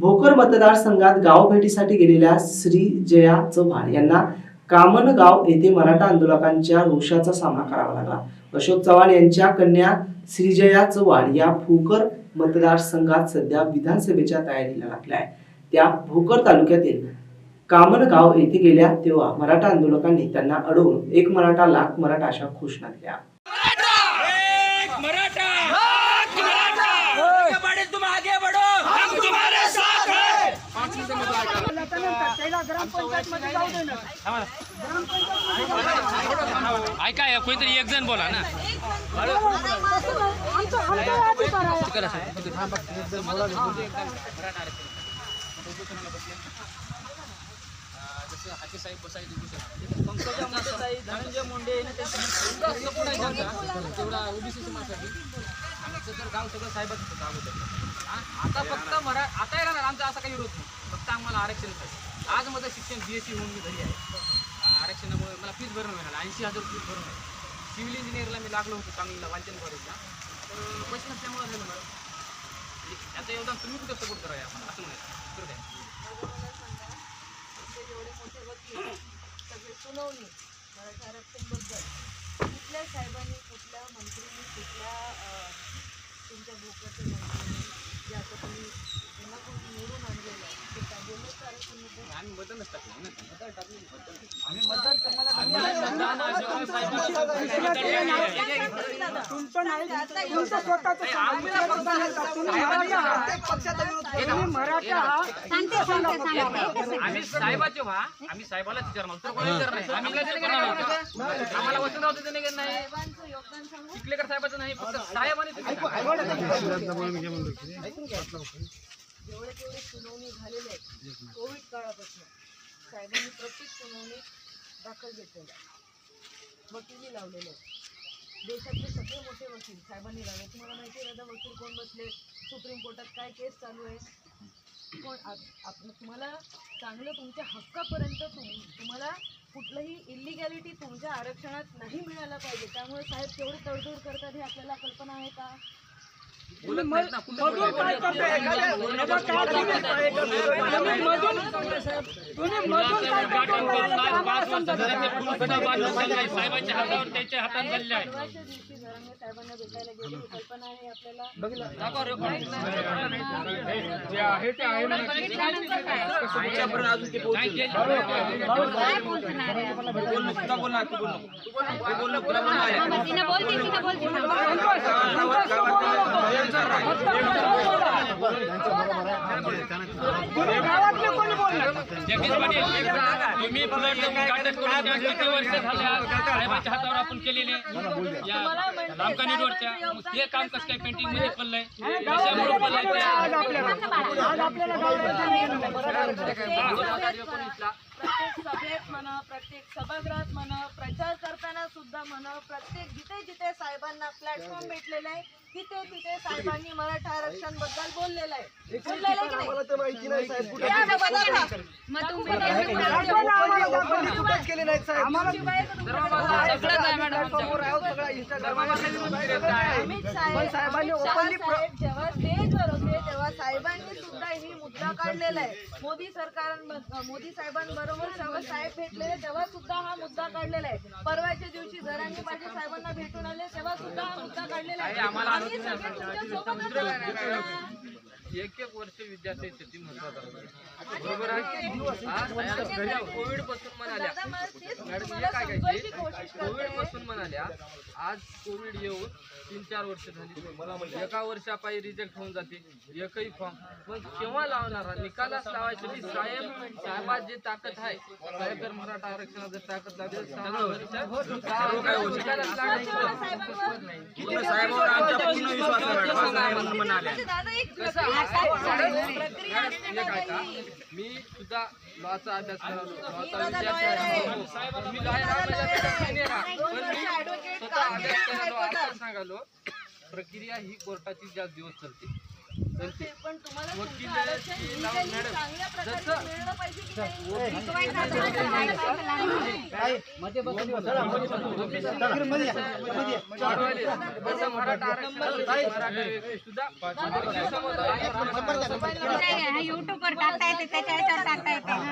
भोकर मतदारसंघात गाव भेटीसाठी गेलेल्या श्री जया चव्हाण यांना कामनगाव येथे मराठा आंदोलकांच्या रोषाचा सामना करावा लागला. अशोक चव्हाण यांच्या कन्या श्रीजया चव्हाण या भोकर मतदारसंघात सध्या विधानसभेच्या तयारीला लागल्या आहे त्या भोकर तालुक्यातील कामनगाव येथे गेल्या तेव्हा मराठा आंदोलकांनी त्यांना अडवून एक मराठा लाख मराठा अशा घोषणा दिल्या एक मराठा एक मराठा आगे बढ़े तुम आगे बढ़ो हम तुम्हारे साथ हैं ऐका या कोणीतरी एक जण बोला ना. धनंजय मुंडे यांनी त्यांचं तेवढा ओबीसी समाजासाठी तर गाव सगळं साहेबाचं गाव होतं हा? आता फक्त मरा आता येणार आमचा असा काही विरोध नाही. फक्त आम्हाला आरक्षण पाहिजे आज माझं शिक्षण बी एस सी होऊन मी घरी आहे. आ, आरक्षणामुळे मला फीस भरणं मिळालं. ऐंशी हजार फीस भरून आहे सिव्हिल इंजिनिअरला मी लागलो होतो चांगलीला वाचन कॉलेजला तर पैसे नसल्यामुळे झालं मला म्हणजे याचं योगदान तुम्ही कुठे सपोर्ट करा आपण असं म्हणायचं बरं काय तुमचे जेवढे मोठे वकील सगळे सुनावणी मराठा आरक्षणबद्दल कुठल्या साहेबांनी कुठल्या मंत्र्यांनी कुठल्या अं, तुमच्या जे आता तुम्ही त्यांना कोण निवडून आणलेलं आहे ते काय बोललं का आरक्षणबद्दल आम्ही मतदानच टाकलं ना आम्ही साहेबाचे व्हा आम्ही साहेबालाच कोणी विचारणार नाही आम्ही. आम्हाला वसंतराव नाही चिखलेकर साहेबाचं नाही फक्त साहेबांनी जेवढे जेवढे सुनावणी झालेले आहेत. कोविड काळापासून. साहेबांनी प्रत्येक सुनावणी दाखल घेतलेल्या आहे वकिली लावलेले आहेत. देशातले सगळे मोठे वकील साहेबांनी लावले तुम्हाला माहिती आहे दादा वकील कोण बसले? सुप्रीम कोर्टात काय केस चालू आहे पण आप- आप- तुम्हाला चांगलं तुमच्या हक्कापर्यंत तुम- तुम्हाला कुठलंही इलिगॅलिटी तुमच्या आरक्षणात नाही मिळायला पाहिजे. त्यामुळे साहेब केवढे तडजोड करतात हे आपल्याला कल्पना आहे का? बोलत नाहीत ना साहेबांच्या हातावर त्याच्या हातात झालेले आहे परवाच्या दिवशी जरांगे साहेबांना भेटायला गेले ही कल्पना आहे. आपल्याला जगदीश पाटील, तुम्ही फ्लड काटक करून किती वर्ष झाले? साहेबांच्या हातावर आपण केलेले या मग ते काम कसं काय पेंटिंगमध्ये पडलंय? कशामुळे पडलंय ते? प्रत्येक सभेत म्हणा प्रत्येक सभागृहात म्हणा प्रचार करताना सुद्धा म्हणा प्रत्येक जिथे जिथे साहेबांना प्लॅटफॉर्म भेटलेला आहे तिथे तिथे साहेबांनी मराठा आरक्षणबद्दल बोललेलं आहे. बोललेलं आहे जेव्हा स्टेजवर होते तेव्हा साहेबांनी सुद्धा ही मुद्दा काढलेला आहे. मोदी सरकार मोदी साहेबांबरोबर जेव्हा साहेब भेटलेले तेव्हा सुद्धा हा मुद्दा काढलेला आहे. परवाच्या दिवशी जरांगे पाटील साहेबांना भेटून आले तेव्हा सुद्धा हा मुद्दा काढलेला आहे. आम्ही सगळे तुमच्या सोबतच आहोत. एक एक वर्ष विद्यार्थी शेती महत्त्वाचा बरोबर आहे? कोविडपासून म्हणाल्या. मॅडम हे काय काय कोविडपासून म्हणाल्या आज कोविड येऊन तीन चार वर्ष झाली. एका वर्षापायी रिजेक्ट होऊन जाते एकही फॉर्म. मग केव्हा लावणार? हा? निकालाच लावायसाठी साहेब साहेबात जे ताकद आहे साहेब जर मराठा आरक्षणात जर ताकद लागली होईल. निकालाच लागायचं म्हणजे मी सुद्धा लॉचा अभ्यास करायला लॉचा विद्यार्थी मी अभ्यास आता सांगालो प्रक्रिया ही कोर्टाची जास्त दिवस चालते पण तुम्हाला तुमचं आरक्षण की legally लावून मॅडम, चांगल्या प्रकारे जसं- मिळलं पाहिजे की नाही? जसं मराठा आरक्षण मराठा वेगळे सुद्धा युट्यूब वर टाकता येते त्याच्या